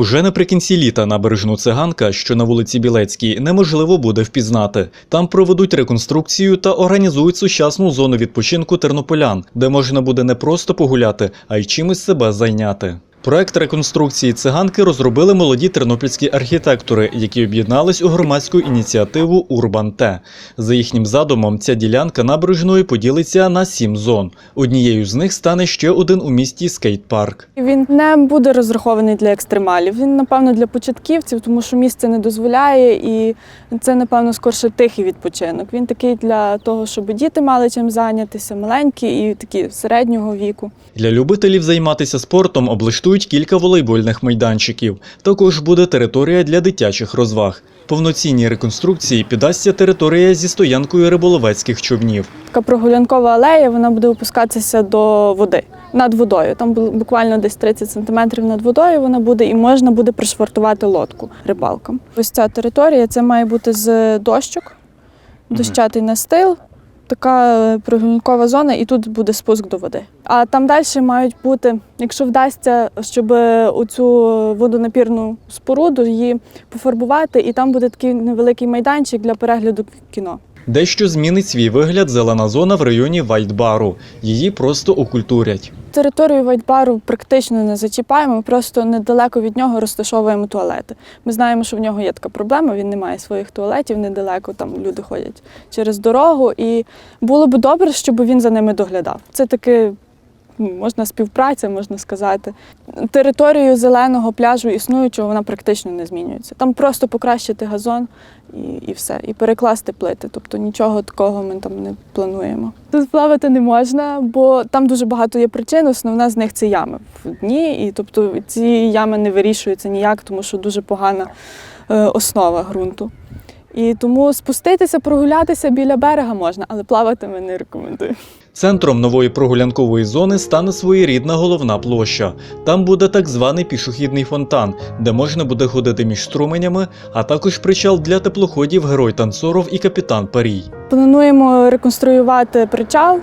Уже наприкінці літа набережну циганка, що на вулиці Білецькій, неможливо буде впізнати. Там проведуть реконструкцію та організують сучасну зону відпочинку тернополян, де можна буде не просто погуляти, а й чимось себе зайняти. Проект реконструкції циганки розробили молоді тернопільські архітектори, які об'єднались у громадську ініціативу Урбан Т. За їхнім задумом, ця ділянка набережної поділиться на сім зон. Однією з них стане ще один у місті скейт-парк. Він не буде розрахований для екстремалів. Він, напевно, для початківців, тому що місце не дозволяє, і це, напевно, скорше тихий відпочинок. Він такий для того, щоб діти мали чим зайнятися, маленькі і такі середнього віку. Для любителів займатися спортом облаштують кілька волейбольних майданчиків. Також буде територія для дитячих розваг. Повноцінній реконструкції піддасться територія зі стоянкою риболовецьких човнів. Така прогулянкова алея, вона буде опускатися до води над водою. Там буквально десь 30 сантиметрів над водою вона буде, і можна буде пришвартувати лодку рибалкам. Ось ця територія це має бути з дощок, дощатий настил. Така е, прогулянкова зона, і тут буде спуск до води. А там далі мають бути, якщо вдасться, щоб оцю водонапірну споруду її пофарбувати, і там буде такий невеликий майданчик для перегляду кіно. Дещо змінить свій вигляд зелена зона в районі Вайтбару. Її просто окультурять. Територію Вайтбару практично не зачіпаємо, просто недалеко від нього розташовуємо туалети. Ми знаємо, що в нього є така проблема, він не має своїх туалетів недалеко, там люди ходять через дорогу. І було б добре, щоб він за ними доглядав. Це таки ну, можна співпраця, можна сказати. Територію зеленого пляжу існуючого вона практично не змінюється. Там просто покращити газон і, і все, і перекласти плити. Тобто нічого такого ми там не плануємо. Тут плавати не можна, бо там дуже багато є причин. Основна з них це ями в дні, і тобто ці ями не вирішуються ніяк, тому що дуже погана е, основа ґрунту. І тому спуститися, прогулятися біля берега можна, але плавати ми не рекомендуємо. Центром нової прогулянкової зони стане своєрідна головна площа. Там буде так званий пішохідний фонтан, де можна буде ходити між струменями, а також причал для теплоходів Герой Танцоров і капітан Парій. Плануємо реконструювати причал,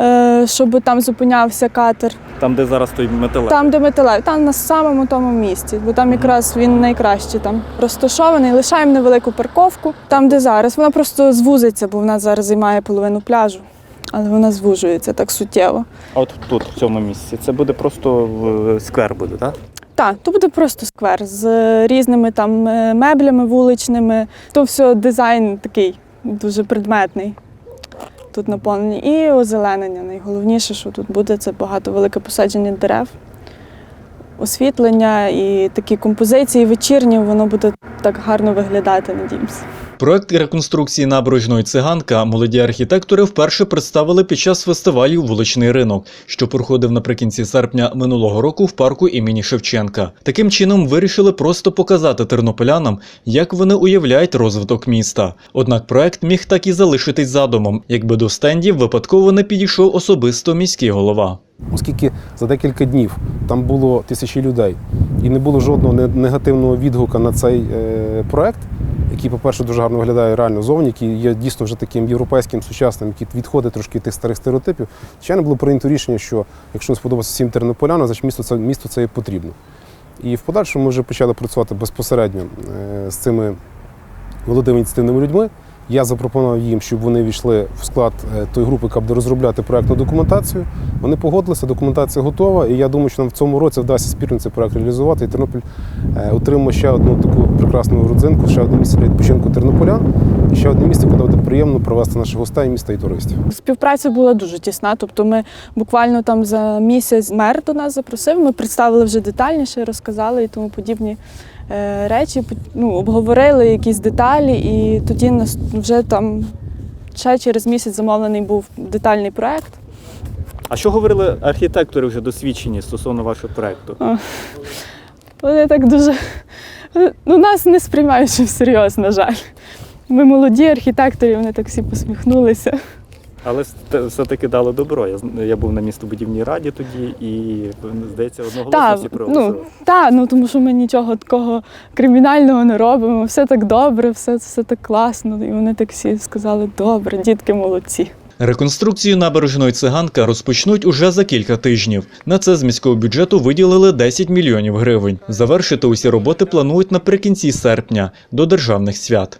е, щоб там зупинявся катер. Там, де зараз той металевий. Там, де металевий, там на самому тому місці, бо там якраз він найкраще там розташований. Лишаємо невелику парковку, там, де зараз. Вона просто звузиться, бо вона зараз займає половину пляжу, але вона звужується так суттєво. А от тут, в цьому місці, це буде просто в- сквер буде, так? Так, то буде просто сквер з різними там е, меблями вуличними. То все дизайн такий дуже предметний. Тут наповнені. І озеленення. Найголовніше, що тут буде, це багато велике посадження дерев, освітлення і такі композиції вечірні, воно буде так гарно виглядати, надіємося. Проект реконструкції набережної циганка молоді архітектори вперше представили під час фестивалю Вуличний ринок, що проходив наприкінці серпня минулого року в парку імені Шевченка. Таким чином вирішили просто показати тернополянам, як вони уявляють розвиток міста. Однак проект міг так і залишитись задумом, якби до стендів випадково не підійшов особисто міський голова. оскільки за декілька днів там було тисячі людей і не було жодного негативного відгука на цей е, проект, який, по-перше, дуже гарно виглядає реально зовні, який є дійсно вже таким європейським сучасним, який відходить трошки тих старих стереотипів. Звичайно, було прийнято рішення, що якщо не сподобається всім тернополянам, значить місто це місто це є потрібно. І в подальшому ми вже почали працювати безпосередньо е, з цими молодими ініціативними людьми. Я запропонував їм, щоб вони війшли в склад е, тої групи, яка буде розробляти проектну документацію. Вони погодилися, документація готова, і я думаю, що нам в цьому році вдасться спірно цей проект реалізувати. І Тернопіль е, отримає ще одну таку прекрасну родзинку, ще одне місце для відпочинку тернополян, і ще одне місце, куди буде приємно провести наших гостей, міста і туристів. Співпраця була дуже тісна. Тобто, ми буквально там за місяць мер до нас запросив. Ми представили вже детальніше, розказали і тому подібні речі. Ну, обговорили якісь деталі, і тоді вже там ще через місяць замовлений був детальний проект. А що говорили архітектори вже досвідчені стосовно вашого проекту? Вони так дуже ну, нас не сприймають всерйоз, на жаль. Ми молоді архітектори, вони так всі посміхнулися. Але все-таки дало добро. Я, я був на містобудівній раді тоді і, здається, одноголосно Так, всі ну, проголосували. та, ну тому що ми нічого такого кримінального не робимо. Все так добре, все, все так класно. І вони так всі сказали, добре, дітки молодці. Реконструкцію набережної циганка розпочнуть уже за кілька тижнів. На це з міського бюджету виділили 10 мільйонів гривень. Завершити усі роботи планують наприкінці серпня до державних свят.